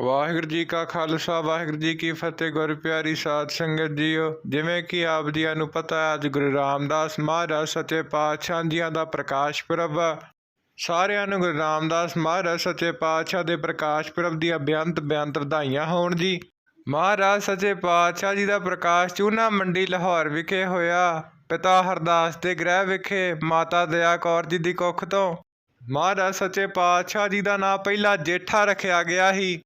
ਵਾਹਿਗੁਰੂ ਜੀ ਕਾ ਖਾਲਸਾ, ਵਾਹਿਗੁਰੂ ਜੀ ਕੀ ਫਤਿਹ, ਗੁਰ ਪਿਆਰੀ ਸਾਧ ਸੰਗਤ ਜੀਓ। ਜਿਵੇਂ ਕਿ ਆਪ ਜੀਆਂ ਨੂੰ ਪਤਾ ਹੈ, ਅੱਜ ਗੁਰੂ ਰਾਮਦਾਸ ਮਹਾਰਾਜ ਸੱਚੇ ਪਾਤਸ਼ਾਹ ਜੀਆਂ ਦਾ ਪ੍ਰਕਾਸ਼ ਪੁਰਬ ਸਾਰਿਆਂ ਨੂੰ ਗੁਰੂ ਰਾਮਦਾਸ ਮਹਾਰਾਜ ਸੱਚੇ ਪਾਤਸ਼ਾਹ ਦੇ ਪ੍ਰਕਾਸ਼ ਪੁਰਬ ਦੀਆਂ ਬੇਅੰਤ ਬੇਅੰਤ ਵਧਾਈਆਂ ਹੋਣ ਜੀ। ਮਹਾਰਾਜ ਸੱਚੇ ਪਾਤਸ਼ਾਹ ਜੀ ਦਾ ਪ੍ਰਕਾਸ਼ ਚੂਨਾ ਮੰਡੀ ਲਾਹੌਰ ਵਿਖੇ ਹੋਇਆ। ਪਿਤਾ ਹਰਦਾਸ ਦੇ ਗ੍ਰਹਿ ਵਿਖੇ ਮਾਤਾ ਦਇਆ ਕੌਰ ਜੀ ਦੀ ਕੁੱਖ ਤੋਂ। ਮਹਾਰਾਜ ਸੱਚੇ ਪਾਤਸ਼ਾਹ ਜੀ ਦਾ ਨਾਂ ਪਹਿਲਾਂ ਜੇਠਾ ਰੱਖਿਆ ਗਿਆ ਸੀ।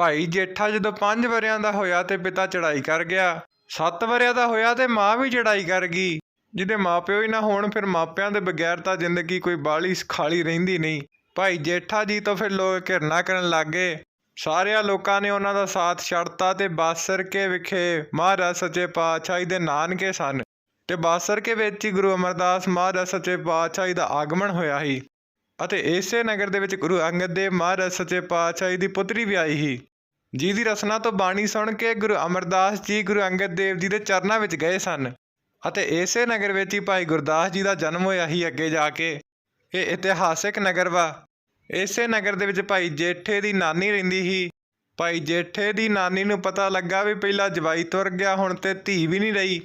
ਭਾਈ ਜੇਠਾ ਜਦੋਂ 5 ਵਰਿਆਂ ਦਾ ਹੋਇਆ ਤੇ ਪਿਤਾ ਚੜਾਈ ਕਰ ਗਿਆ। 7 ਵਰਿਆਂ ਦਾ ਹੋਇਆ ਤੇ ਮਾਂ ਵੀ ਚੜਾਈ ਕਰ ਗਈ। ਜਿਹਦੇ ਮਾਪਿਓ ਹੀ ਨਾ ਹੋਣ, ਫਿਰ ਮਾਪਿਆਂ ਦੇ ਬਗੈਰ ਤਾਂ ਜ਼ਿੰਦਗੀ ਕੋਈ ਬਾਹਲੀ ਖਾਲੀ ਰਹਿੰਦੀ ਨਹੀਂ। ਭਾਈ ਜੇਠਾ ਜੀ ਤੋਂ ਫਿਰ ਲੋਕ ਘਿਰਨਾ ਕਰਨ ਲੱਗੇ। ਸਾਰਿਆਂ ਲੋਕਾਂ ਨੇ ਉਹਨਾਂ ਦਾ ਸਾਥ ਛੱਡਤਾ ਤੇ ਬਾਸਰ ਕੇ ਵਿਖੇ ਮਹਾਰਾਜ ਸੱਚੇ ਪਾਤਸ਼ਾਹ ਜੀ ਦੇ ਨਾਨਕੇ ਸਨ। ਤੇ ਬਾਸਰਕੇ ਵਿੱਚ ਹੀ ਗੁਰੂ ਅਮਰਦਾਸ ਮਹਾਰਾਜ ਸੱਚੇ ਪਾਤਸ਼ਾਹ ਜੀ ਦਾ ਆਗਮਨ ਹੋਇਆ ਸੀ। ਅਤੇ ਇਸੇ ਨਗਰ ਦੇ ਵਿੱਚ ਗੁਰੂ ਅੰਗਦ ਦੇਵ ਮਹਾਰਾਜ ਸੱਚੇ ਪਾਤਸ਼ਾਹ ਦੀ ਪੁੱਤਰੀ ਵੀ ਆਈ ਸੀ ਜਿਹਦੀ ਰਸਨਾ ਤੋਂ ਬਾਣੀ ਸੁਣ ਕੇ ਗੁਰੂ ਅਮਰਦਾਸ ਜੀ ਗੁਰੂ ਅੰਗਦ ਦੇਵ ਜੀ ਦੇ ਚਰਨਾਂ ਵਿੱਚ ਗਏ ਸਨ ਅਤੇ ਇਸੇ ਨਗਰ ਵਿੱਚ ਹੀ ਭਾਈ ਗੁਰਦਾਸ ਜੀ ਦਾ ਜਨਮ ਹੋਇਆ ਸੀ ਅੱਗੇ ਜਾ ਕੇ। ਇਹ ਇਤਿਹਾਸਿਕ ਨਗਰ ਵਾ। ਇਸੇ ਨਗਰ ਦੇ ਵਿੱਚ ਭਾਈ ਜੇਠੇ ਦੀ ਨਾਨੀ ਰਹਿੰਦੀ ਸੀ। ਭਾਈ ਜੇਠੇ ਦੀ ਨਾਨੀ ਨੂੰ ਪਤਾ ਲੱਗਾ ਵੀ ਪਹਿਲਾਂ ਜਵਾਈ ਤੁਰ ਗਿਆ, ਹੁਣ ਤੇ ਧੀ ਵੀ ਨਹੀਂ ਰਹੀ।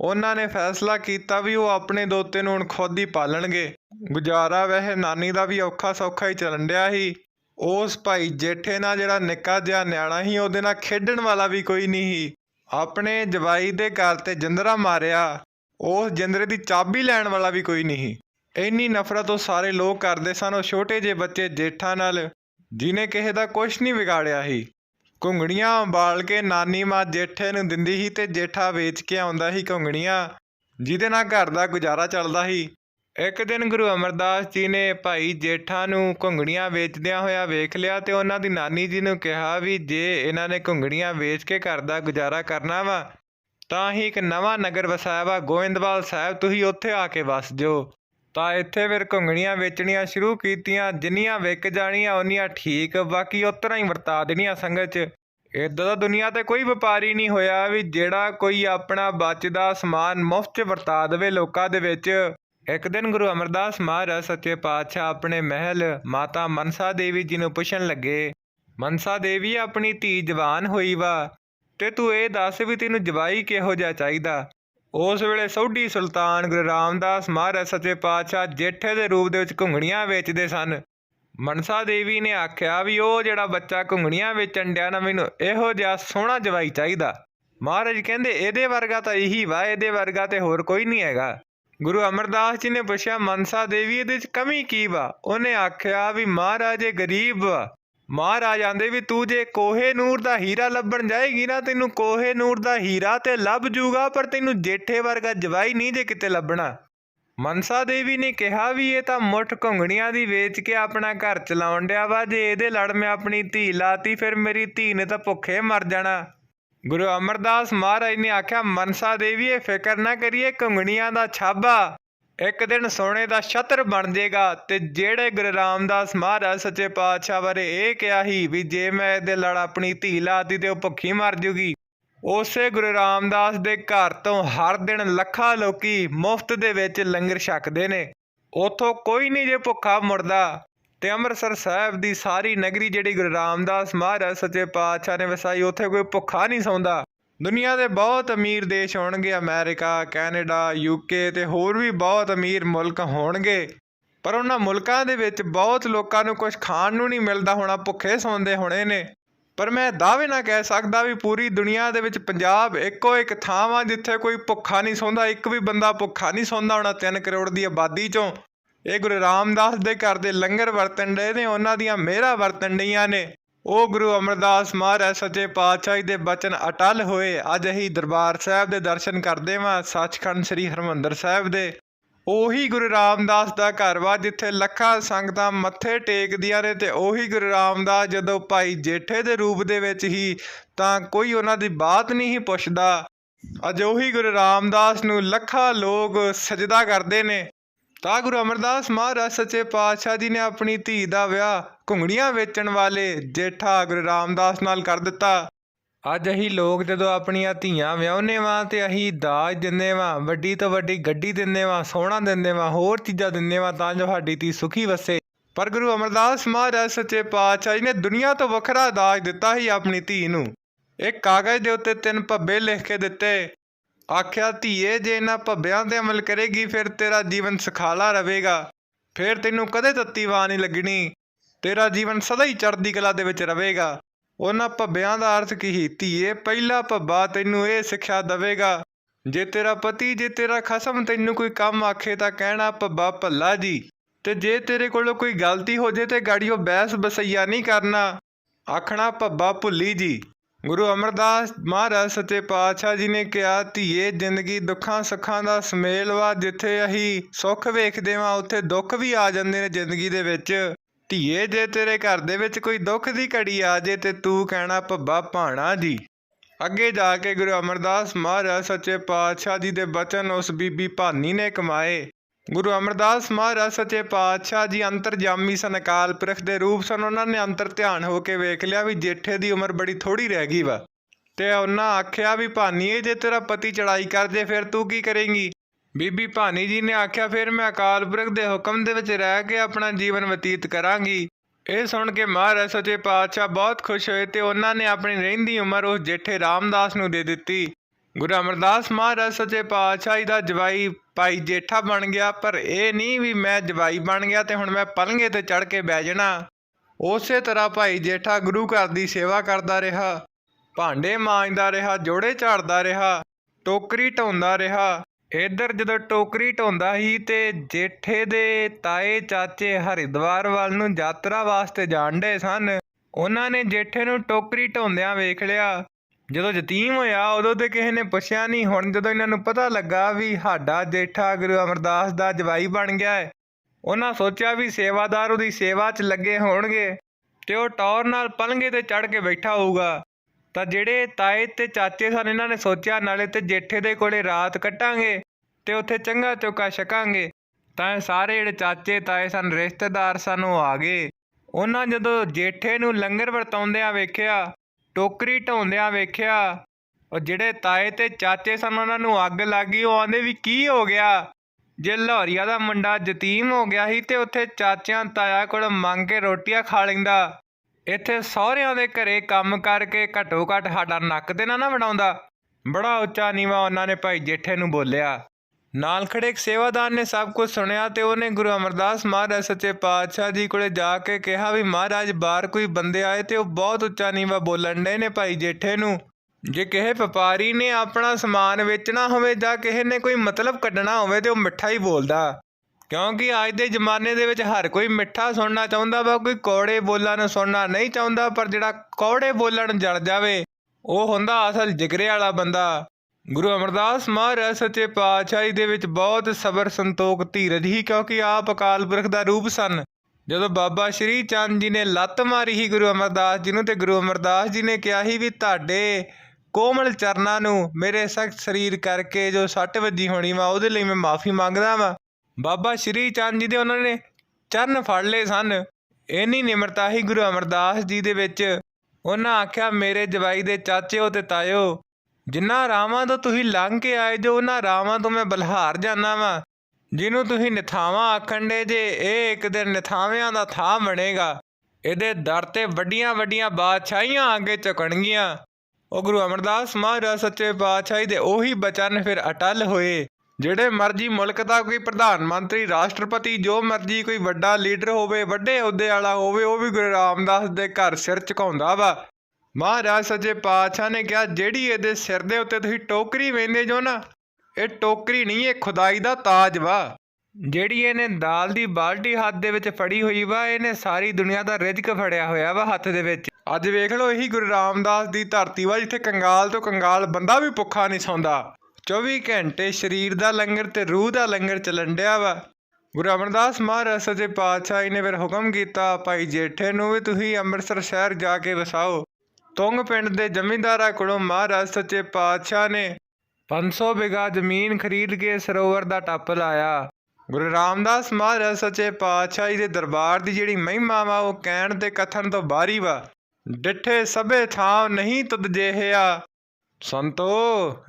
ਉਹਨਾਂ ਨੇ ਫੈਸਲਾ ਕੀਤਾ ਵੀ ਉਹ ਆਪਣੇ ਦੋਤੇ ਨੂੰ ਹੁਣ ਖੁਦ ਹੀ ਪਾਲਣਗੇ। ਗੁਜ਼ਾਰਾ ਵੈਸੇ ਨਾਨੀ ਦਾ ਵੀ ਔਖਾ ਸੌਖਾ ਹੀ ਚੱਲਣ ਡਿਆ ਸੀ। ਉਸ ਭਾਈ ਜੇਠੇ ਨਾਲ ਜਿਹੜਾ ਨਿੱਕਾ ਜਿਹਾ ਨਿਆਣਾ ਸੀ, ਉਹਦੇ ਨਾਲ ਖੇਡਣ ਵਾਲਾ ਵੀ ਕੋਈ ਨਹੀਂ ਸੀ। ਆਪਣੇ ਜਵਾਈ ਦੇ ਘਰ ਤੇ ਜਿੰਦਰਾ ਮਾਰਿਆ, ਉਸ ਜਿੰਦਰੇ ਦੀ ਚਾਬੀ ਲੈਣ ਵਾਲਾ ਵੀ ਕੋਈ ਨਹੀਂ ਸੀ। ਇੰਨੀ ਨਫ਼ਰਤ ਉਹ ਸਾਰੇ ਲੋਕ ਕਰਦੇ ਸਨ, ਉਹ ਛੋਟੇ ਜਿਹੇ ਬੱਚੇ ਜੇਠਾਂ ਨਾਲ ਜਿਨੇ ਕਿਸੇ ਦਾ ਕੁਝ ਨਹੀਂ ਵਿਗਾੜਿਆ ਸੀ। ਘੁੰਗੜੀਆਂ ਉਬਾਲ ਕੇ ਨਾਨੀ ਮਾਂ ਜੇਠੇ ਨੂੰ ਦਿੰਦੀ ਸੀ ਤੇ ਜੇਠਾ ਵੇਚ ਕੇ ਆਉਂਦਾ ਸੀ ਘੁੰਗੜੀਆਂ ਜਿਹਦੇ ਨਾਲ ਘਰ ਦਾ ਗੁਜ਼ਾਰਾ ਚੱਲਦਾ ਸੀ। ਇੱਕ ਦਿਨ ਗੁਰੂ ਅਮਰਦਾਸ ਜੀ ਨੇ ਭਾਈ ਜੇਠਾ ਨੂੰ ਘੁੰਗੜੀਆਂ ਵੇਚਦਿਆਂ ਹੋਇਆ ਵੇਖ ਲਿਆ ਤੇ ਉਹਨਾਂ ਦੀ ਨਾਨੀ ਜੀ ਨੂੰ ਕਿਹਾ ਵੀ ਜੇ ਇਹਨਾਂ ਨੇ ਘੁੰਗੜੀਆਂ ਵੇਚ ਕੇ ਘਰ ਦਾ ਗੁਜ਼ਾਰਾ ਕਰਨਾ ਵਾ, ਤਾਂ ਹੀ ਇੱਕ ਨਵਾਂ ਨਗਰ ਵਸਾਇਆ ਵਾ। ਗੋਇੰਦਵਾਲ ਸਾਹਿਬ, ਤੁਸੀਂ ਉੱਥੇ ਆ ਕੇ ਵਸ ਜਾਓ। ਤਾਂ ਇੱਥੇ ਫਿਰ ਘੁੰਗਣੀਆਂ ਵੇਚਣੀਆਂ ਸ਼ੁਰੂ ਕੀਤੀਆਂ। ਜਿੰਨੀਆਂ ਵਿਕ ਜਾਣੀਆਂ, ਉਨੀਆਂ ਠੀਕ, ਬਾਕੀ ਉਤਰਾਂ ਹੀ ਵਰਤਾ ਦੇਣੀਆਂ ਸੰਗਤ 'ਚ। ਇਦਾਂ ਦਾ ਦੁਨੀਆ ਤੇ ਕੋਈ ਵਪਾਰੀ ਨਹੀਂ ਹੋਇਆ ਵੀ ਜਿਹੜਾ ਕੋਈ ਆਪਣਾ ਬਚਦਾ ਸਮਾਨ ਮੁਫਤ 'ਚ ਵਰਤਾ ਦੇਵੇ ਲੋਕਾਂ ਦੇ ਵਿੱਚ। ਇੱਕ ਦਿਨ ਗੁਰੂ ਅਮਰਦਾਸ ਮਹਾਰਾਜ ਸੱਚੇ ਪਾਤਸ਼ਾਹ ਆਪਣੇ ਮਹਿਲ ਮਾਤਾ ਮਨਸਾ ਦੇਵੀ ਜੀ ਨੂੰ ਪੁੱਛਣ ਲੱਗੇ, ਮਨਸਾ ਦੇਵੀ, ਆਪਣੀ ਧੀ ਜਵਾਨ ਹੋਈ ਵਾ, ਤੇ ਤੂੰ ਇਹ ਦੱਸ ਵੀ ਤੈਨੂੰ ਜਵਾਈ ਕਿਹੋ ਜਿਹਾ ਚਾਹੀਦਾ? ਉਸ ਵੇਲੇ ਸੌਢੀ ਸੁਲਤਾਨ ਗੁਰੂ ਰਾਮਦਾਸ ਮਹਾਰਾਜ ਸੱਚੇ ਪਾਤਸ਼ਾਹ ਜੇਠੇ ਦੇ ਰੂਪ ਦੇ ਵਿੱਚ ਘੁੰਗਣੀਆਂ ਵੇਚਦੇ ਸਨ। ਮਨਸਾ ਦੇਵੀ ਨੇ ਆਖਿਆ ਵੀ ਉਹ ਜਿਹੜਾ ਬੱਚਾ ਘੁੰਗਣੀਆਂ ਵੇਚਣ ਡਿਆ ਨਾ, ਮੈਨੂੰ ਇਹੋ ਜਿਹਾ ਸੋਹਣਾ ਜਵਾਈ ਚਾਹੀਦਾ। ਮਹਾਰਾਜ ਕਹਿੰਦੇ, ਇਹਦੇ ਵਰਗਾ ਤਾਂ ਇਹੀ ਵਾ, ਇਹਦੇ ਵਰਗਾ ਤੇ ਹੋਰ ਕੋਈ ਨਹੀਂ ਹੈਗਾ। ਗੁਰੂ ਅਮਰਦਾਸ ਜੀ ਨੇ ਪੁੱਛਿਆ, ਮਨਸਾ ਦੇਵੀ, ਇਹਦੇ 'ਚ ਕਮੀ ਕੀ ਵਾ? ਉਹਨੇ ਆਖਿਆ ਵੀ, ਮਹਾਰਾਜ ਇਹ ਗਰੀਬ ਵਾ ਮਹਾਰਾਜ ਆਂਦੇ ਵੀ, ਤੂੰ ਜੇ ਕੋਹੇ ਨੂਰ ਦਾ ਹੀਰਾ ਲੱਭਣ ਜਾਏਗੀ ਨਾ, ਤੈਨੂੰ ਕੋਹੇ ਨੂਰ ਦਾ ਹੀਰਾ ਤੇ ਲੱਭ ਜੂਗਾ, ਪਰ ਤੈਨੂੰ ਜੇਠੇ ਵਰਗਾ ਜਵਾਈ ਨਹੀਂ ਜੇ ਕਿਤੇ ਲੱਭਣਾ। ਮਨਸਾ ਦੇਵੀ ਨੇ ਕਿਹਾ ਵੀ, ਇਹ ਤਾਂ ਮੁੱਠ ਘੁੰਗਣੀਆਂ ਦੀ ਵੇਚ ਕੇ ਆਪਣਾ ਘਰ ਚਲਾਉਣ ਡਿਆ ਵਾ, ਜੇ ਇਹਦੇ ਲੜ ਮੈਂ ਆਪਣੀ ਧੀ ਲਾਤੀ, ਫਿਰ ਮੇਰੀ ਧੀ ਨੇ ਤਾਂ ਭੁੱਖੇ ਮਰ ਜਾਣਾ। ਗੁਰੂ ਅਮਰਦਾਸ ਮਹਾਰਾਜ ਨੇ ਆਖਿਆ, ਮਨਸਾ ਦੇਵੀ ਇਹ ਫਿਕਰ ਨਾ ਕਰੀਏ, ਘੁੰਗਣੀਆਂ ਦਾ ਛਾਬਾ ਇੱਕ ਦਿਨ ਸੋਨੇ ਦਾ ਛਤਰ ਬਣ ਜਾਏਗਾ ਤੇ ਜਿਹੜੇ ਗੁਰੂ ਰਾਮਦਾਸ ਮਹਾਰਾਜ ਸੱਚੇ ਪਾਤਸ਼ਾਹ ਬਾਰੇ ਇਹ ਕਿਹਾ ਸੀ ਵੀ ਜੇ ਮੈਂ ਇਹਦੇ ਲੜ ਆਪਣੀ ਧੀ ਲਾਤੀ ਤੇ ਉਹ ਭੁੱਖੀ ਮਰ ਜੂਗੀ, ਉਸੇ ਗੁਰੂ ਰਾਮਦਾਸ ਦੇ ਘਰ ਤੋਂ ਹਰ ਦਿਨ ਲੱਖਾਂ ਲੋਕੀ ਮੁਫਤ ਦੇ ਵਿੱਚ ਲੰਗਰ ਛਕਦੇ ਨੇ। ਉਥੋਂ ਕੋਈ ਨਹੀਂ ਜੇ ਭੁੱਖਾ ਮੁੜਦਾ। ਤੇ ਅੰਮ੍ਰਿਤਸਰ ਸਾਹਿਬ ਦੀ ਸਾਰੀ ਨਗਰੀ ਜਿਹੜੀ ਗੁਰੂ ਰਾਮਦਾਸ ਮਹਾਰਾਜ ਸੱਚੇ ਪਾਤਸ਼ਾਹ ਨੇ ਵਸਾਈ, ਉੱਥੇ ਕੋਈ ਭੁੱਖਾ ਨਹੀਂ ਸੌਂਦਾ। ਦੁਨੀਆ ਦੇ ਬਹੁਤ ਅਮੀਰ ਦੇਸ਼ ਹੋਣਗੇ, ਅਮਰੀਕਾ, ਕੈਨੇਡਾ ਯੂਕੇ ਤੇ ਹੋਰ ਵੀ ਬਹੁਤ ਅਮੀਰ ਮੁਲਕ ਹੋਣਗੇ। ਪਰ ਉਹਨਾਂ ਮੁਲਕਾਂ ਦੇ ਵਿੱਚ ਬਹੁਤ ਲੋਕਾਂ ਨੂੰ ਕੁਝ ਖਾਣ ਨੂੰ ਨਹੀਂ ਮਿਲਦਾ, ਹੋਣਾ ਭੁੱਖੇ ਸੌਂਦੇ ਹੋਣੇ ਨੇ। ਪਰ ਮੈਂ ਦਾਅਵੇ ਨਾਲ ਕਹਿ ਸਕਦਾ ਵੀ ਪੂਰੀ ਦੁਨੀਆ ਦੇ ਵਿੱਚ ਪੰਜਾਬ ਇੱਕੋ ਇੱਕ ਥਾਂ ਵਾ ਜਿੱਥੇ ਕੋਈ ਭੁੱਖਾ ਨਹੀਂ ਸੌਂਦਾ, ਇੱਕ ਵੀ ਬੰਦਾ ਭੁੱਖਾ ਨਹੀਂ ਸੌਂਦਾ ਹੋਣਾ 3 ਕਰੋੜ ਦੀ ਆਬਾਦੀ ਚੋਂ। ਇਹ ਗੁਰੂ ਰਾਮਦਾਸ ਦੇ ਘਰ ਦੇ ਲੰਗਰ ਵਰਤਣ ਦੇ ਨੇ, ਉਹਨਾਂ ਦੀਆਂ ਮਿਹਰਾਂ ਵਰਤਣ ਡੀਆਂ ਨੇ। ਉਹ ਗੁਰੂ ਅਮਰਦਾਸ ਮਹਾਰਾਜ ਸੱਚੇ ਪਾਤਸ਼ਾਹ ਜੀ ਦੇ ਬਚਨ ਅਟਲ ਹੋਏ। ਅੱਜ ਅਸੀਂ ਦਰਬਾਰ ਸਾਹਿਬ ਦੇ ਦਰਸ਼ਨ ਕਰਦੇ ਵਾਂ, ਸੱਚਖੰਡ ਸ੍ਰੀ ਹਰਮੰਦਰ ਸਾਹਿਬ ਦੇ। ਉਹੀ ਗੁਰੂ ਰਾਮਦਾਸ ਦਾ ਘਰ ਵਾ, ਜਿੱਥੇ ਲੱਖਾਂ ਸੰਗਤਾਂ ਮੱਥੇ ਟੇਕਦੀਆਂ ਨੇ ਤੇ ਉਹੀ ਗੁਰੂ ਰਾਮਦਾਸ ਜਦੋਂ ਭਾਈ ਜੇਠੇ ਦੇ ਰੂਪ ਦੇ ਵਿੱਚ ਹੀ ਤਾਂ ਕੋਈ ਉਹਨਾਂ ਦੀ ਬਾਤ ਨਹੀਂ ਪੁੱਛਦਾ। ਅੱਜ ਉਹੀ ਗੁਰੂ ਰਾਮਦਾਸ ਨੂੰ ਲੱਖਾਂ ਲੋਕ ਸਜਦਾ ਕਰਦੇ ਨੇ। ਤਾਂ ਗੁਰੂ ਅਮਰਦਾਸ ਮਹਾਰਾਜ ਸੱਚੇ ਪਾਤਸ਼ਾਹ ਜੀ ਨੇ ਆਪਣੀ ਧੀ ਦਾ ਵਿਆਹ ਘੁੰਗੜੀਆਂ ਵੇਚਣ ਵਾਲੇ ਜੇਠਾ ਗੁਰੂ ਰਾਮਦਾਸ ਨਾਲ ਕਰ ਦਿੱਤਾ। ਅੱਜ ਅਸੀਂ ਲੋਕ ਜਦੋਂ ਆਪਣੀਆਂ ਧੀਆਂ ਵਿਆਹੁਨੇ ਵਾਂ ਤੇ ਅਸੀਂ ਦਾਜ ਦਿੰਦੇ ਵਾਂ, ਵੱਡੀ ਤੋਂ ਵੱਡੀ ਗੱਡੀ ਦਿੰਦੇ ਵਾਂ, ਸੋਹਣਾ ਦਿੰਦੇ ਵਾਂ, ਹੋਰ ਚੀਜ਼ਾਂ ਦਿੰਦੇ ਵਾਂ ਤਾਂ ਜੋ ਸਾਡੀ ਧੀ ਸੁਖੀ ਵਸੇ। ਪਰ ਗੁਰੂ ਅਮਰਦਾਸ ਮਹਾਰਾਜ ਸੱਚੇ ਪਾਤਸ਼ਾਹ ਜੀ ਨੇ ਦੁਨੀਆ ਤੋਂ ਵੱਖਰਾ ਦਾਜ ਦਿੱਤਾ ਸੀ ਆਪਣੀ ਧੀ ਨੂੰ। ਇੱਕ ਕਾਗਜ਼ ਦੇ ਉੱਤੇ ਤਿੰਨ ਭੱਬੇ ਲਿਖ ਕੇ ਦਿੱਤੇ। ਆਖਿਆ, ਧੀਏ, ਜੇ ਇਹਨਾਂ ਭੱਬਿਆਂ ਤੇ ਅਮਲ ਕਰੇਗੀ, ਫਿਰ ਤੇਰਾ ਜੀਵਨ ਸੁਖਾਲਾ ਰਹੇਗਾ। ਫਿਰ ਤੈਨੂੰ ਕਦੇ ਤੱਤੀ ਵਾਹ ਨਹੀਂ ਲੱਗਣੀ। ਤੇਰਾ ਜੀਵਨ ਸਦਾ ਹੀ ਚੜ੍ਹਦੀ ਕਲਾ ਦੇ ਵਿੱਚ ਰਹੇਗਾ। ਉਹਨਾਂ ਭੱਬਿਆਂ ਦਾ ਅਰਥ ਕੀ ਸੀ? ਧੀਏ, ਪਹਿਲਾ ਭੱਬਾ ਤੈਨੂੰ ਇਹ ਸਿੱਖਿਆ ਦੇਵੇਗਾ। ਜੇ ਤੇਰਾ ਪਤੀ, ਜੇ ਤੇਰਾ ਖਸਮ ਤੈਨੂੰ ਕੋਈ ਕੰਮ ਆਖੇ ਤਾਂ ਕਹਿਣਾ, ਭੱਬਾ, ਭੱਲਾ ਜੀ। ਤੇ ਜੇ ਤੇਰੇ ਕੋਲੋਂ ਕੋਈ ਗਲਤੀ ਹੋ ਜੇ ਤੇ ਗਾੜੀਓ ਬਹਿਸ ਬਸਈਆ ਨਹੀਂ ਕਰਨਾ। ਆਖਣਾ, ਭੱਬਾ, ਭੁੱਲੀ ਜੀ। ਗੁਰੂ ਅਮਰਦਾਸ ਮਹਾਰਾਜ ਸੱਚੇ ਪਾਤਸ਼ਾਹ ਜੀ ਨੇ ਕਿਹਾ, ਧੀਏ, ਜ਼ਿੰਦਗੀ ਦੁੱਖਾਂ ਸੁੱਖਾਂ ਦਾ ਸਮੇਲ ਵਾ, ਜਿੱਥੇ ਅਸੀਂ ਸੁੱਖ ਵੇਖਦੇ ਵਾਂ, ਉੱਥੇ ਦੁੱਖ ਵੀ ਆ ਜਾਂਦੇ ਨੇ ਜ਼ਿੰਦਗੀ ਦੇ ਵਿੱਚ। ਧੀਏ, ਜੇ ਤੇਰੇ ਘਰ ਦੇ ਵਿੱਚ ਕੋਈ ਦੁੱਖ ਦੀ ਘੜੀ ਆ ਜੇ, ਤੇ ਤੂੰ ਕਹਿਣਾ, ਭੱਬਾ ਭਾਣਾ ਜੀ। ਅੱਗੇ ਜਾ ਕੇ ਗੁਰੂ ਅਮਰਦਾਸ ਮਹਾਰਾਜ ਸੱਚੇ ਪਾਤਸ਼ਾਹ ਜੀ ਦੇ ਬਚਨ ਉਸ ਬੀਬੀ ਭਾਨੀ ਨੇ ਕਮਾਏ। ਗੁਰੂ ਅਮਰਦਾਸ ਮਹਾਰਾਜ ਸੱਚੇ ਪਾਤਸ਼ਾਹ ਜੀ ਅੰਤਰਜਾਮੀ ਸਨ ਅਕਾਲ ਪੁਰਖ ਦੇ ਰੂਪ ਸਨ, ਉਹਨਾਂ ਨੇ ਅੰਤਰ ਧਿਆਨ ਹੋ ਕੇ ਵੇਖ ਲਿਆ ਵੀ ਜੇਠੇ ਦੀ ਉਮਰ ਬੜੀ ਥੋੜੀ ਰਹਿ ਗਈ ਵਾ। ਤੇ ਉਹਨਾਂ ਆਖਿਆ ਵੀ ਭਾਨੀਏ ਜੇ ਤੇਰਾ ਪਤੀ ਚੜਾਈ ਕਰ ਜੇ ਫਿਰ ਤੂੰ ਕੀ ਕਰੇਂਗੀ? ਬੀਬੀ ਭਾਨੀ ਜੀ ਨੇ ਆਖਿਆ, ਫਿਰ ਮੈਂ ਅਕਾਲ ਪੁਰਖ ਦੇ ਹੁਕਮ ਦੇ ਵਿੱਚ ਰਹਿ ਕੇ ਆਪਣਾ ਜੀਵਨ ਬਤੀਤ ਕਰਾਂਗੀ। ਇਹ ਸੁਣ ਕੇ ਮਹਾਰਾਜ ਸੱਚੇ ਪਾਤਸ਼ਾਹ ਬਹੁਤ ਖੁਸ਼ ਹੋਏ ਤੇ ਉਹਨਾਂ ਨੇ ਆਪਣੀ ਰਹਿੰਦੀ ਉਮਰ ਉਸ ਜੇਠੇ ਰਾਮਦਾਸ ਨੂੰ ਦੇ ਦਿੱਤੀ। ਗੁਰੂ ਅਮਰਦਾਸ ਮਹਾਰਾਜ ਸੱਚੇ ਪਾਤਸ਼ਾਹ ਜੀ ਦਾ ਜਵਾਈ ਭਾਈ ਜੇਠਾ ਬਣ ਗਿਆ, ਪਰ ਇਹ ਨਹੀਂ ਵੀ ਮੈਂ ਜਵਾਈ ਬਣ ਗਿਆ ਤੇ ਹੁਣ ਮੈਂ ਪਲੰਘੇ ਤੇ ਚੜ ਕੇ ਬਹਿ ਜਾਣਾ। ਉਸੇ ਤਰ੍ਹਾਂ ਭਾਈ ਜੇਠਾ ਗੁਰੂ ਘਰ ਦੀ ਸੇਵਾ ਕਰਦਾ ਰਿਹਾ, ਭਾਂਡੇ ਮਾਂਜਦਾ ਰਿਹਾ, ਜੋੜੇ ਝਾੜਦਾ ਰਿਹਾ, ਟੋਕਰੀ ਢੋਂਦਾ ਰਿਹਾ। ਇੱਧਰ ਜਦੋਂ ਟੋਕਰੀ ਢੋਂਦਾ ਸੀ ਤੇ ਜੇਠੇ ਦੇ ਤਾਏ ਚਾਚੇ ਹਰਿਦੁਆਰ ਵੱਲ ਨੂੰ ਯਾਤਰਾ ਵਾਸਤੇ ਜਾਣਦੇ ਸਨ। ਉਹਨਾਂ ਨੇ ਜੇਠੇ ਨੂੰ ਟੋਕਰੀ ਢੋਂਦਿਆਂ ਵੇਖ ਲਿਆ। ਜਦੋਂ ਯਤੀਮ ਹੋਇਆ, ਉਦੋਂ ਤੇ ਕਿਸੇ ਨੇ ਪੁੱਛਿਆ ਨਹੀਂ। ਹੁਣ ਜਦੋਂ ਇਹਨਾਂ ਨੂੰ ਪਤਾ ਲੱਗਾ ਵੀ ਸਾਡਾ ਜੇਠਾ ਗੁਰੂ ਅਮਰਦਾਸ ਦਾ ਜਵਾਈ ਬਣ ਗਿਆ ਹੈ, ਉਹਨਾਂ ਸੋਚਿਆ ਵੀ ਸੇਵਾਦਾਰ ਉਹਦੀ ਸੇਵਾ 'ਚ ਲੱਗੇ ਹੋਣਗੇ ਤੇ ਉਹ ਟੌਰ ਨਾਲ ਪਲੰਘੇ ਤੇ ਚੜ ਕੇ ਬੈਠਾ ਹੋਊਗਾ। ਤਾਂ ਜਿਹੜੇ ਤਾਏ ਤੇ ਚਾਚੇ ਸਨ, ਇਹਨਾਂ ਨੇ ਸੋਚਿਆ, ਨਾਲੇ ਤੇ ਜੇਠੇ ਦੇ ਕੋਲੇ ਰਾਤ ਕੱਟਾਂਗੇ ਤੇ ਉੱਥੇ ਚੰਗਾ ਚੋਕਾ ਛਕਾਂਗੇ। ਤਾਂ ਇਹ ਸਾਰੇ ਜਿਹੜੇ ਚਾਚੇ ਤਾਏ ਸਨ, ਰਿਸ਼ਤੇਦਾਰ ਸਨ, ਉਹ ਆ ਗਏ। ਉਹਨਾਂ ਜਦੋਂ ਜੇਠੇ ਨੂੰ ਲੰਗਰ ਵਰਤਾਉਂਦਿਆਂ ਵੇਖਿਆ ਟੋਕਰੀ ਢਾਉਂਦਿਆਂ ਵੇਖਿਆ, ਉਹ ਜਿਹੜੇ ਤਾਏ ਤੇ ਚਾਚੇ ਸਨ ਉਹਨਾਂ ਨੂੰ ਅੱਗ ਲੱਗ ਗਈ, ਉਹ ਆਂਦੇ ਵੀ ਕੀ ਹੋ ਗਿਆ? ਜੇ ਲਾਹੌਰੀਆ ਦਾ ਮੁੰਡਾ ਯਤੀਮ ਹੋ ਗਿਆ ਸੀ ਤੇ ਉੱਥੇ ਚਾਚਿਆਂ ਤਾਇਆ ਕੋਲ ਮੰਗ ਕੇ ਰੋਟੀਆਂ ਖਾ ਲੈਂਦਾ। ਇੱਥੇ ਸਹੁਰਿਆਂ ਦੇ ਘਰੇ ਕੰਮ ਕਰਕੇ ਘਟੋ ਘਟ ਸਾਡਾ ਨੱਕ ਤੇ ਨਾ ਨਾ ਵਡਾਉਂਦਾ। ਬੜਾ ਉੱਚਾ ਨੀਵਾ ਉਹਨਾਂ ਨੇ ਭਾਈ ਜੇਠੇ ਨੂੰ ਬੋਲਿਆ। ਨਾਲ ਖੜੇ ਇੱਕ ਸੇਵਾਦਾਰ ਨੇ ਸਭ ਕੁਝ ਸੁਣਿਆ ਤੇ ਉਹਨੇ ਗੁਰੂ ਅਮਰਦਾਸ ਮਹਾਰਾਜ ਸੱਚੇ ਪਾਤਸ਼ਾਹ ਜੀ ਕੋਲੇ ਜਾ ਕੇ ਕਿਹਾ ਵੀ ਮਹਾਰਾਜ, ਬਾਹਰ ਕੋਈ ਬੰਦੇ ਆਏ ਤੇ ਉਹ ਬਹੁਤ ਉੱਚਾ ਨੀਵਾ ਬੋਲਣ ਡਏ ਨੇ ਭਾਈ ਜੇਠੇ ਨੂੰ। ਜੇ ਕਿਸੇ ਵਪਾਰੀ ਨੇ ਆਪਣਾ ਸਮਾਨ ਵੇਚਣਾ ਹੋਵੇ ਜਾਂ ਕਿਸੇ ਨੇ ਕੋਈ ਮਤਲਬ ਕੱਢਣਾ ਹੋਵੇ ਤੇ ਉਹ ਮਿੱਠਾ ਹੀ ਬੋਲਦਾ। ਕਿਉਂਕਿ ਅੱਜ ਦੇ ਜ਼ਮਾਨੇ ਦੇ ਵਿੱਚ ਹਰ ਕੋਈ ਮਿੱਠਾ ਸੁਣਨਾ ਚਾਹੁੰਦਾ ਵਾ, ਕੋਈ ਕੌੜੇ ਬੋਲਾਂ ਨੂੰ ਸੁਣਨਾ ਨਹੀਂ ਚਾਹੁੰਦਾ, ਪਰ ਜਿਹੜਾ ਕੌੜੇ ਬੋਲਣ ਜਲ ਜਾਵੇ, ਉਹ ਹੁੰਦਾ ਅਸਲ ਜਿਗਰੇ ਵਾਲਾ ਬੰਦਾ। ਗੁਰੂ ਅਮਰਦਾਸ ਮਹਾਰਾਜ ਸੱਚੇ ਪਾਤਸ਼ਾਹੀ ਦੇ ਵਿੱਚ ਬਹੁਤ ਸਬਰ ਸੰਤੋਖ ਧੀਰਜ ਹੀ, ਕਿਉਂਕਿ ਆਪ ਅਕਾਲ ਪੁਰਖ ਦਾ ਰੂਪ ਸਨ। ਜਦੋਂ ਬਾਬਾ ਸ਼੍ਰੀ ਚੰਦ ਜੀ ਨੇ ਲੱਤ ਮਾਰੀ ਸੀ ਗੁਰੂ ਅਮਰਦਾਸ ਜੀ ਨੂੰ, ਤੇ ਗੁਰੂ ਅਮਰਦਾਸ ਜੀ ਨੇ ਕਿਹਾ ਸੀ ਵੀ ਤੁਹਾਡੇ ਕੋਮਲ ਚਰਨਾਂ ਨੂੰ ਮੇਰੇ ਸਖਤ ਸਰੀਰ ਕਰਕੇ ਜੋ ਸੱਟ ਵੱਜੀ ਹੋਣੀ ਵਾ, ਉਹਦੇ ਲਈ ਮੈਂ ਮਾਫੀ ਮੰਗਦਾ ਵਾਂ। ਬਾਬਾ ਸ਼੍ਰੀ ਚੰਦ ਜੀ ਦੇ ਉਹਨਾਂ ਨੇ ਚਰਨ ਫੜ ਲਏ ਸਨ। ਇੰਨੀ ਨਿਮਰਤਾ ਹੀ ਗੁਰੂ ਅਮਰਦਾਸ ਜੀ ਦੇ ਵਿੱਚ। ਉਹਨਾਂ ਆਖਿਆ, ਮੇਰੇ ਜਵਾਈ ਦੇ ਚਾਚਿਓ ਤੇ ਤਾਇਓ ਜਿਨ੍ਹਾਂ ਰਾਵਾਂ ਤੋਂ ਤੁਸੀਂ ਲੰਘ ਕੇ ਆਏ ਜੋ, ਉਹਨਾਂ ਰਾਵਾਂ ਤੋਂ ਮੈਂ ਬਲਹਾਰ ਜਾਣਾ ਵਾਂ। ਜਿਹਨੂੰ ਤੁਸੀਂ ਨਿਥਾਵਾਂ ਆਖਣ ਦੇ ਜੇ, ਇਹ ਇੱਕ ਦਿਨ ਨਿਥਾਵਿਆਂ ਦਾ ਥਾਂ ਬਣੇਗਾ। ਇਹਦੇ ਦਰ ਤੇ ਵੱਡੀਆਂ ਵੱਡੀਆਂ ਬਾਦਸ਼ਾਹੀਆਂ ਅੱਗੇ ਝੁਕਣਗੀਆਂ। ਉਹ ਗੁਰੂ ਅਮਰਦਾਸ ਮਹਾਰਾਜ ਸੱਚੇ ਪਾਤਸ਼ਾਹੀ ਦੇ ਉਹੀ ਬਚਨ ਫਿਰ ਅਟਲ ਹੋਏ, ਜਿਹੜੇ ਮਰਜ਼ੀ ਮੁਲਕ ਦਾ ਕੋਈ ਪ੍ਰਧਾਨ ਮੰਤਰੀ, ਰਾਸ਼ਟਰਪਤੀ, ਜੋ ਮਰਜ਼ੀ ਕੋਈ ਵੱਡਾ ਲੀਡਰ ਹੋਵੇ, ਵੱਡੇ ਅਹੁਦੇ ਵਾਲਾ ਹੋਵੇ, ਉਹ ਵੀ ਗੁਰੂ ਰਾਮਦਾਸ ਦੇ ਘਰ ਸਿਰ ਝੁਕਾਉਂਦਾ ਵਾ। ਮਹਾਰਾਜ ਸੱਚੇ ਪਾਤਸ਼ਾਹ ਨੇ ਕਿਹਾ, ਜਿਹੜੀ ਇਹਦੇ ਸਿਰ ਦੇ ਉੱਤੇ ਤੁਸੀਂ ਟੋਕਰੀ ਵੇਂਦੇ ਜੋ ਨਾ, ਇਹ ਟੋਕਰੀ ਨਹੀਂ, ਇਹ ਖੁਦਾਈ ਦਾ ਤਾਜ ਵਾ। ਜਿਹੜੀ ਇਹਨੇ ਦਾਲ ਦੀ ਬਾਲਟੀ ਹੱਥ ਦੇ ਵਿੱਚ ਫੜੀ ਹੋਈ ਵਾ, ਇਹਨੇ ਸਾਰੀ ਦੁਨੀਆ ਦਾ ਰਿਜ਼ਕ ਫੜਿਆ ਹੋਇਆ ਵਾ ਹੱਥ ਦੇ ਵਿੱਚ। ਅੱਜ ਵੇਖ ਲਓ, ਇਹੀ ਗੁਰੂ ਰਾਮਦਾਸ ਦੀ ਧਰਤੀ ਵਾ, ਜਿੱਥੇ ਕੰਗਾਲ ਤੋਂ ਕੰਗਾਲ ਬੰਦਾ ਵੀ ਭੁੱਖਾ ਨਹੀਂ ਸੌਂਦਾ। 24 ਘੰਟੇ ਸਰੀਰ ਦਾ ਲੰਗਰ ਤੇ ਰੂਹ ਦਾ ਲੰਗਰ ਚੱਲਣ ਡਿਆ ਵਾ। ਗੁਰੂ ਅਮਰਦਾਸ ਮਹਾਰਾਜ ਸੱਚੇ ਪਾਤਸ਼ਾਹ ਜੀ ਨੇ ਫਿਰ ਹੁਕਮ ਕੀਤਾ, ਭਾਈ ਜੇਠੇ ਨੂੰ ਵੀ ਤੁਸੀਂ ਅੰਮ੍ਰਿਤਸਰ ਸ਼ਹਿਰ ਜਾ ਕੇ ਵਸਾਓ। ਤੁੰਗ ਪਿੰਡ ਦੇ ਜ਼ਮੀਂਦਾਰਾਂ ਕੋਲੋਂ ਮਹਾਰਾਜ ਸੱਚੇ ਪਾਤਸ਼ਾਹ ਨੇ 500 ਬਿਗਾ ਜ਼ਮੀਨ ਖਰੀਦ ਕੇ ਸਰੋਵਰ ਦਾ ਟੱਪ ਲਾਇਆ। ਗੁਰੂ ਰਾਮਦਾਸ ਮਹਾਰਾਜ ਸੱਚੇ ਪਾਤਸ਼ਾਹ ਜੀ ਦੇ ਦਰਬਾਰ ਦੀ ਜਿਹੜੀ ਮਹਿਮਾ ਵਾ, ਉਹ ਕਹਿਣ ਤੇ ਕਥਨ ਤੋਂ ਬਾਹਰੀ ਵਾ, ਡਿੱਠੇ ਸਭੇ ਥਾਂ ਨਹੀਂ ਤੁਧ ਜਿਹਿਆ। ਸੰਤੋ,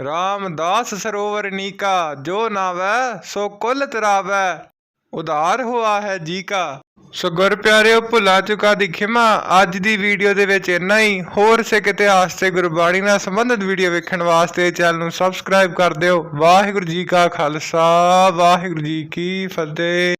ਰਾਮਦਾਸ ਸਰੋਵਰ ਨੀਕਾ, ਜੋ ਨਾਵੈ, ਸੋ ਕੁਲ ਤਰਾਵੈ। ਉਦਾਰ ਹੋਆ ਹੈ ਜੀ ਕਾ। ਸੋ ਗੁਰ ਪਿਆਰਿਓ, ਭੁਲਾ ਚੁਕਾ ਦੀ ਖਿਮਾ, ਅੱਜ ਦੀ ਵੀਡੀਓ ਦੇ ਵਿੱਚ ਇੰਨਾ ਹੀ। ਹੋਰ ਸਿੱਖ ਇਤਿਹਾਸ ਤੇ ਗੁਰਬਾਣੀ ਨਾਲ ਸੰਬੰਧਿਤ ਵੀਡੀਓ ਵੇਖਣ ਵਾਸਤੇ ਚੈਨਲ ਨੂੰ ਸਬਸਕ੍ਰਾਈਬ ਕਰ ਦਿਓ। ਵਾਹਿਗੁਰੂ ਜੀ ਕਾ ਖਾਲਸਾ, ਵਾਹਿਗੁਰੂ ਜੀ ਕੀ ਫਤਿਹ।